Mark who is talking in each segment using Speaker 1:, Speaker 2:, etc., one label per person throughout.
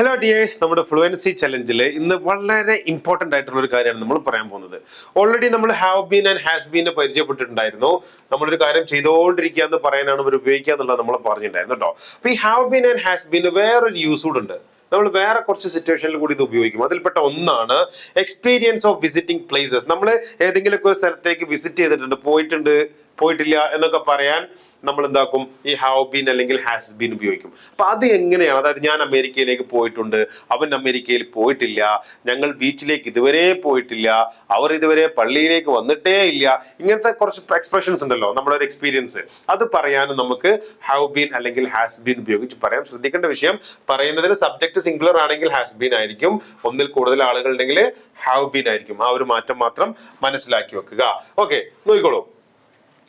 Speaker 1: Hello dears നമ്മുടെ fluency ചലഞ്ചിൽ ഇന്ന് വളരെ ഇമ്പോർട്ടന്റ് ആയിട്ടുള്ള ഒരു കാര്യമാണ് നമ്മൾ പറയാൻ പോകുന്നത്. ഓൾറെഡി നമ്മൾ ഹാവ് ബീൻ ആൻഡ് ഹാസ് ബീനെ പരിചയപ്പെട്ടിട്ടുണ്ടായിരുന്നു. നമ്മളൊരു കാര്യം ചെയ്തുകൊണ്ടിരിക്കുക എന്ന് പറയാനാണ് ഇവർ ഉപയോഗിക്കുക എന്നുള്ളത് നമ്മൾ പറഞ്ഞിട്ടുണ്ടായിരുന്നു കേട്ടോ. അപ്പോൾ ഈ have been and has been വേറൊരു യൂസ് കൂടെ ഉണ്ട്. നമ്മൾ വേറെ കുറച്ച് സിറ്റുവേഷനിൽ കൂടി ഇത് ഉപയോഗിക്കും. അതിൽപ്പെട്ട ഒന്നാണ് എക്സ്പീരിയൻസ് ഓഫ് വിസിറ്റിംഗ് പ്ലേസസ് നമ്മൾ ഏതെങ്കിലുമൊക്കെ ഒരു സ്ഥലത്തേക്ക് വിസിറ്റ് ചെയ്തിട്ടുണ്ട് പോയിട്ടുണ്ട് പോയിട്ടില്ല എന്നൊക്കെ പറയാൻ നമ്മൾ എന്താക്കും ഈ ഹാവ് ബീൻ അല്ലെങ്കിൽ ഹാസ് ബീൻ ഉപയോഗിക്കും. അപ്പൊ അത് എങ്ങനെയാണ്? അതായത് ഞാൻ അമേരിക്കയിലേക്ക് പോയിട്ടുണ്ട് അവൻ അമേരിക്കയിൽ പോയിട്ടില്ല ഞങ്ങൾ ബീച്ചിലേക്ക് ഇതുവരെ പോയിട്ടില്ല അവർ ഇതുവരെ പള്ളിയിലേക്ക് വന്നിട്ടേ ഇല്ല. ഇങ്ങനത്തെ കുറച്ച് എക്സ്പ്രഷൻസ് ഉണ്ടല്ലോ നമ്മുടെ ഒരു എക്സ്പീരിയൻസ് അത് പറയാനും നമുക്ക് ഹാവ് ബീൻ അല്ലെങ്കിൽ ഹാസ് ബീൻ ഉപയോഗിച്ച് പറയാം. ശ്രദ്ധിക്കേണ്ട വിഷയം പറയുന്നതിന് സബ്ജക്ട് സിംഗുലർ ആണെങ്കിൽ ഹാസ് ബീൻ ആയിരിക്കും. ഒന്നിൽ കൂടുതൽ ആളുകൾ ഉണ്ടെങ്കിൽ ഹാവ് ബീൻ ആയിരിക്കും. ആ ഒരു മാറ്റം മാത്രം മനസ്സിലാക്കി വെക്കുക. ഓക്കെ നോക്കിക്കോളൂ.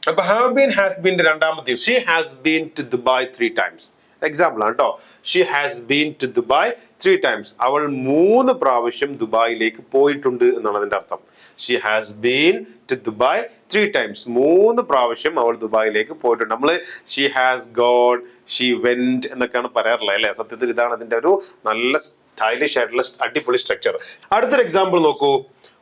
Speaker 1: അപ്പൊ ഹാവ് ബീൻ ഹാസ് ബീന്റെ രണ്ടാമത്തെ she has been to Dubai three times example ആണ് കേട്ടോ she has been to Dubai three times അവൾ മൂന്ന് പ്രാവശ്യം ദുബായിലേക്ക് പോയിട്ടുണ്ട് എന്നാണ് അതിന്റെ അർത്ഥം. She has been to Dubai three times മൂന്ന് പ്രാവശ്യം അവൾ ദുബായിലേക്ക് പോയിട്ടുണ്ട്. നമ്മൾ she has gone she went എന്നൊക്കെയാണ് പറയാറുള്ളത് അല്ലെ? സത്യത്തിൽ ഇതാണ് അതിന്റെ ഒരു നല്ല സ്റ്റൈലിഷ് ആയിട്ടുള്ള അടിപൊളി സ്ട്രക്ചർ അടുത്തൊരു എക്സാമ്പിൾ നോക്കൂ.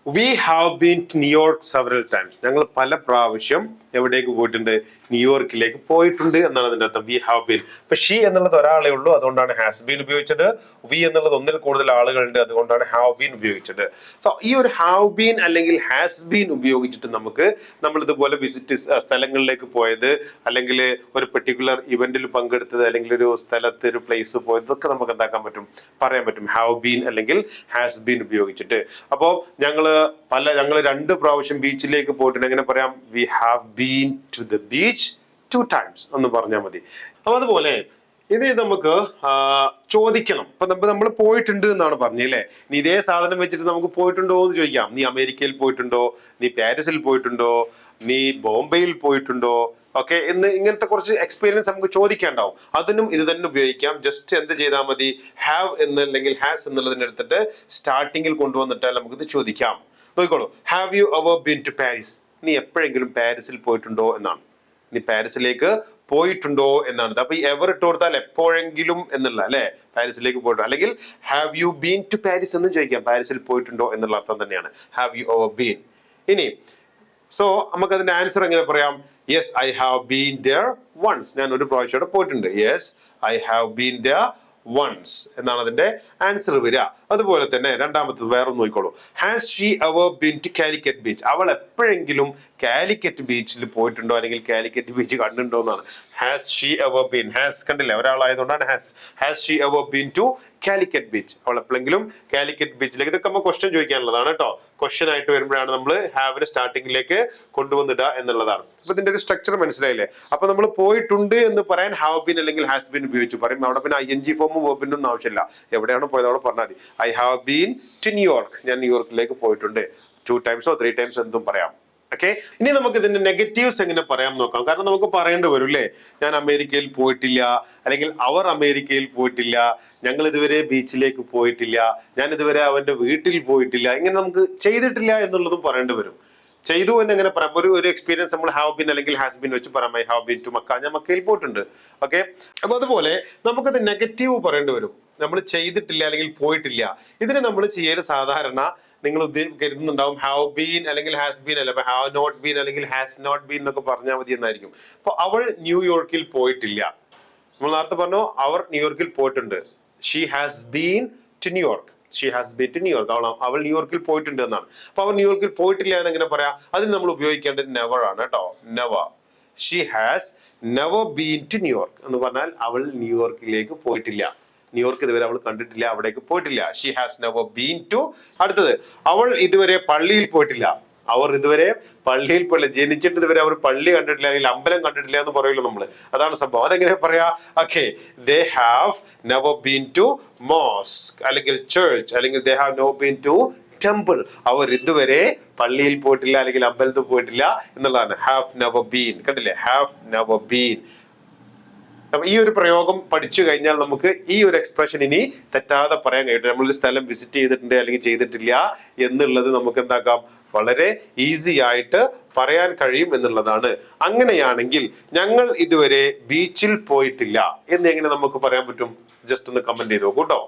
Speaker 1: We have been to New York several times ഞങ്ങൾ പല പ്രാവശ്യം എവിടേക്ക് പോയിട്ടുണ്ട്? ന്യൂയോർക്കിലേക്ക് പോയിട്ടുണ്ട് എന്നാണ് അതിന്റെ അർത്ഥം. വി ഹാവ് ബീൻ ഇപ്പൊ ഷീ എന്നുള്ളത് ഒരാളെ ഉള്ളൂ അതുകൊണ്ടാണ് ഹാസ് ബീൻ ഉപയോഗിച്ചത്. വി എന്നുള്ളത് ഒന്നിൽ കൂടുതൽ ആളുകളുണ്ട് അതുകൊണ്ടാണ് ഹാവ് ബീൻ ഉപയോഗിച്ചത്. സോ ഈ ഒരു ഹാവ് ബീൻ അല്ലെങ്കിൽ ഹാസ് ബീൻ ഉപയോഗിച്ചിട്ട് നമുക്ക് നമ്മൾ ഇതുപോലെ വിസിറ്റ് സ്ഥലങ്ങളിലേക്ക് പോയത് അല്ലെങ്കിൽ ഒരു പെർട്ടിക്കുലർ ഇവന്റിൽ പങ്കെടുത്തത് അല്ലെങ്കിൽ ഒരു സ്ഥലത്ത് ഒരു പ്ലേസ് പോയത് ഇതൊക്കെ നമുക്ക് എന്താക്കാൻ പറ്റും? പറയാൻ പറ്റും. ഹാവ് ബീൻ അല്ലെങ്കിൽ ഹാസ് ബീൻ ഉപയോഗിച്ചിട്ട്. അപ്പോൾ ഞങ്ങൾ പല ഞങ്ങൾ രണ്ട് പ്രാവശ്യം ബീച്ചിലേക്ക് പോയിട്ടുണ്ട്. എങ്ങനെ പറയാം? We have been to the beach two times എന്ന് പറഞ്ഞാൽ മതി. അപ്പൊ അതുപോലെ ഇത് നമുക്ക് ചോദിക്കണം. ഇപ്പൊ നമ്മൾ നമ്മൾ പോയിട്ടുണ്ട് എന്നാണ് പറഞ്ഞല്ലേ നീ ഇതേ സാധനം വെച്ചിട്ട് നമുക്ക് പോയിട്ടുണ്ടോ എന്ന് ചോദിക്കാം. നീ അമേരിക്കയിൽ പോയിട്ടുണ്ടോ? നീ പാരീസിൽ പോയിട്ടുണ്ടോ? നീ ബോംബെയിൽ പോയിട്ടുണ്ടോ? ഓക്കെ എന്ന് ഇങ്ങനത്തെ കുറച്ച് എക്സ്പീരിയൻസ് നമുക്ക് ചോദിക്കാണ്ടാവും. അതിനും ഇത് തന്നെ ഉപയോഗിക്കാം. ജസ്റ്റ് എന്ത് ചെയ്താൽ മതി? ഹാവ് എന്ന് അല്ലെങ്കിൽ ഹാസ് എന്നുള്ളതിനെ എടുത്തിട്ട് സ്റ്റാർട്ടിങ്ങിൽ കൊണ്ടുവന്നിട്ടാൽ നമുക്ക് ഇത് ചോദിക്കാം. നോക്കിക്കോളൂ. Have you ever been to Paris നീ എപ്പോഴെങ്കിലും പാരീസിൽ പോയിട്ടുണ്ടോ എന്നാണ്. നീ പാരീസിലേക്ക് പോയിട്ടുണ്ടോ എന്നാണ്. അപ്പൊ ഈ എവർ ഇട്ട് കൊടുത്താൽ എപ്പോഴെങ്കിലും എന്നുള്ള അല്ലെ? പാരീസിലേക്ക് പോയിട്ടുണ്ടോ അല്ലെങ്കിൽ have you been to Paris എന്ന് ചോദിക്കാം. പാരീസിൽ പോയിട്ടുണ്ടോ എന്നുള്ള അർത്ഥം തന്നെയാണ്. ഹാവ് യു ഓവർ ബീൻ ഇനി സോ നമുക്ക് അതിന്റെ ആൻസർ എങ്ങനെ പറയാം? Yes I have been there once ഞാൻ ഒരു പ്രാവശ്യം അവിടെ പോയിട്ടുണ്ട്. Yes I have been there once എന്നാണ് അതിന്റെ ആൻസർ വരിക. അതുപോലെ തന്നെ രണ്ടാമത്തത് വേറെ നോക്കിക്കോളൂ. Has she ever been to Calicut beach അവൾ എപ്പോഴെങ്കിലും കാലിക്കറ്റ് ബീച്ചിൽ പോയിട്ടുണ്ടോ? അല്ലെങ്കിൽ കാലിക്കറ്റ് ബീച്ച് കണ്ടിട്ടുണ്ടോ എന്നാണ്. Has she ever been has കണ്ടില്ലേ? ഒരാളായതുകൊണ്ടാണ് has has she ever been to Calicut beach. അവൾ കാലിക്കറ്റ് ബീച്ചിലേക്ക് ഇതൊക്കെ നമ്മൾ ക്വസ്റ്റ്യൻ ചോദിക്കാനുള്ളതാണ് കേട്ടോ. ക്വസ്റ്റ്യൻ ആയിട്ട് വരുമ്പോഴാണ് നമ്മൾ ഹാവിന് സ്റ്റാർട്ടിങ്ങിലേക്ക് കൊണ്ടുവന്നിടുക എന്നുള്ളതാണ്. അപ്പൊ ഇതിന്റെ ഒരു സ്ട്രക്ചർ മനസ്സിലായില്ലേ? അപ്പൊ നമ്മൾ പോയിട്ടുണ്ട് എന്ന് പറയാൻ ഹാവ് ബീൻ അല്ലെങ്കിൽ ഹാസ് ബീൻ ഉപയോഗിച്ചു. പറയും അവിടെ പിന്നെ ഐ എൻ ജി ഫോമും വേർബിനും ഒന്നും ആവശ്യമില്ല. എവിടെയാണ് പോയത് അവിടെ പറഞ്ഞാൽ മതി. I have been to New York ഞാൻ ന്യൂയോർക്കിലേക്ക് പോയിട്ടുണ്ട്. ടു ടൈംസോ ത്രീ ടൈംസോ എന്തും പറയാം. ഓക്കെ ഇനി നമുക്ക് ഇതിന്റെ നെഗറ്റീവ്സ് എങ്ങനെ പറയാൻ നോക്കാം? കാരണം നമുക്ക് പറയേണ്ടി വരും അല്ലേ ഞാൻ അമേരിക്കയിൽ പോയിട്ടില്ല അല്ലെങ്കിൽ അവർ അമേരിക്കയിൽ പോയിട്ടില്ല ഞങ്ങൾ ഇതുവരെ ബീച്ചിലേക്ക് പോയിട്ടില്ല ഞാൻ ഇതുവരെ അവന്റെ വീട്ടിൽ പോയിട്ടില്ല ഇങ്ങനെ നമുക്ക് ചെയ്തിട്ടില്ല എന്നുള്ളതും പറയേണ്ടി വരും. ചെയ്തു എന്ന് എങ്ങനെ പറയാം? ഒരു ഒരു എക്സ്പീരിയൻസ് നമ്മൾ ഹാവ് ബിൻ അല്ലെങ്കിൽ ഹാസ് ബിൻ വെച്ച് പറയാം. I have been to Mecca ഞാൻ മക്കയിൽ പോയിട്ടുണ്ട്. ഓക്കെ അപ്പൊ അതുപോലെ നമുക്കത് നെഗറ്റീവ് പറയേണ്ടി വരും. നമ്മൾ ചെയ്തിട്ടില്ല അല്ലെങ്കിൽ പോയിട്ടില്ല. ഇതിന് നമ്മൾ ചെയ്യൽ സാധാരണ നിങ്ങൾ കരുതുന്നുണ്ടാവും ഹാവ് ബീൻ അല്ലെങ്കിൽ ഹാസ് ബീൻ അല്ല? ഹാവ് നോട്ട് ബീൻ അല്ലെങ്കിൽ ഹാസ് നോട്ട് ബീൻ എന്നൊക്കെ പറഞ്ഞാൽ മതി എന്നായിരിക്കും. അപ്പൊ അവൾ ന്യൂയോർക്കിൽ പോയിട്ടില്ല. നമ്മൾ നേരത്തെ പറഞ്ഞു അവർ ന്യൂയോർക്കിൽ പോയിട്ടുണ്ട്. She has been to New York she has been to New York അവൾ അവൾ ന്യൂയോർക്കിൽ പോയിട്ടുണ്ട് എന്നാണ്. അപ്പൊ അവർ ന്യൂയോർക്കിൽ പോയിട്ടില്ല എന്ന് എങ്ങനെ പറയാം. അതിന് നമ്മൾ ഉപയോഗിക്കേണ്ടത് നെവർ ആണ് കേട്ടോ. Never she has never been to New York എന്ന് പറഞ്ഞാൽ അവൾ ന്യൂയോർക്കിലേക്ക് പോയിട്ടില്ല. ന്യൂയോർക്ക് ഇതുവരെ അവൾ കണ്ടിട്ടില്ല അവിടേക്ക് പോയിട്ടില്ല. She has never been to അടുത്തത്. അവൾ ഇതുവരെ പള്ളിയിൽ പോയിട്ടില്ല. അവർ ഇതുവരെ പള്ളിയിൽ പോയില്ല. ജനിച്ചിട്ട് ഇതുവരെ അവർ പള്ളി കണ്ടിട്ടില്ല അല്ലെങ്കിൽ അമ്പലം കണ്ടിട്ടില്ല എന്ന് പറയുമല്ലോ നമ്മൾ അതാണ് സംഭവം. അതെങ്ങനെ പറയാ? Okay they have never been to mosque അല്ലെങ്കിൽ ചേർച്ച് അല്ലെങ്കിൽ they have no been to temple അവർ ഇതുവരെ പള്ളിയിൽ പോയിട്ടില്ല അല്ലെങ്കിൽ അമ്പലത്തിൽ പോയിട്ടില്ല എന്നുള്ളതാണ്. ഹാവ് നവർ ബീൻ കണ്ടില്ലേ? ഹാവ് നവർ ബീൻ അപ്പൊ ഈ ഒരു പ്രയോഗം പഠിച്ചു കഴിഞ്ഞാൽ നമുക്ക് ഈ ഒരു എക്സ്പ്രഷൻ ഇനി തെറ്റാതെ പറയാൻ കഴിയും. നമ്മളൊരു സ്ഥലം വിസിറ്റ് ചെയ്തിട്ടുണ്ട് അല്ലെങ്കിൽ ചെയ്തിട്ടില്ല എന്നുള്ളത് നമുക്ക് എന്താക്കാം? വളരെ ഈസി ആയിട്ട് പറയാൻ കഴിയും എന്നുള്ളതാണ്. അങ്ങനെയാണെങ്കിൽ ഞങ്ങൾ ഇതുവരെ ബീച്ചിൽ പോയിട്ടില്ല. എന്ന് എങ്ങനെ നമുക്ക് പറയാൻ പറ്റും? ജസ്റ്റ് ഒന്ന് കമന്റ് ചെയ്ത് നോക്കൂ കേട്ടോ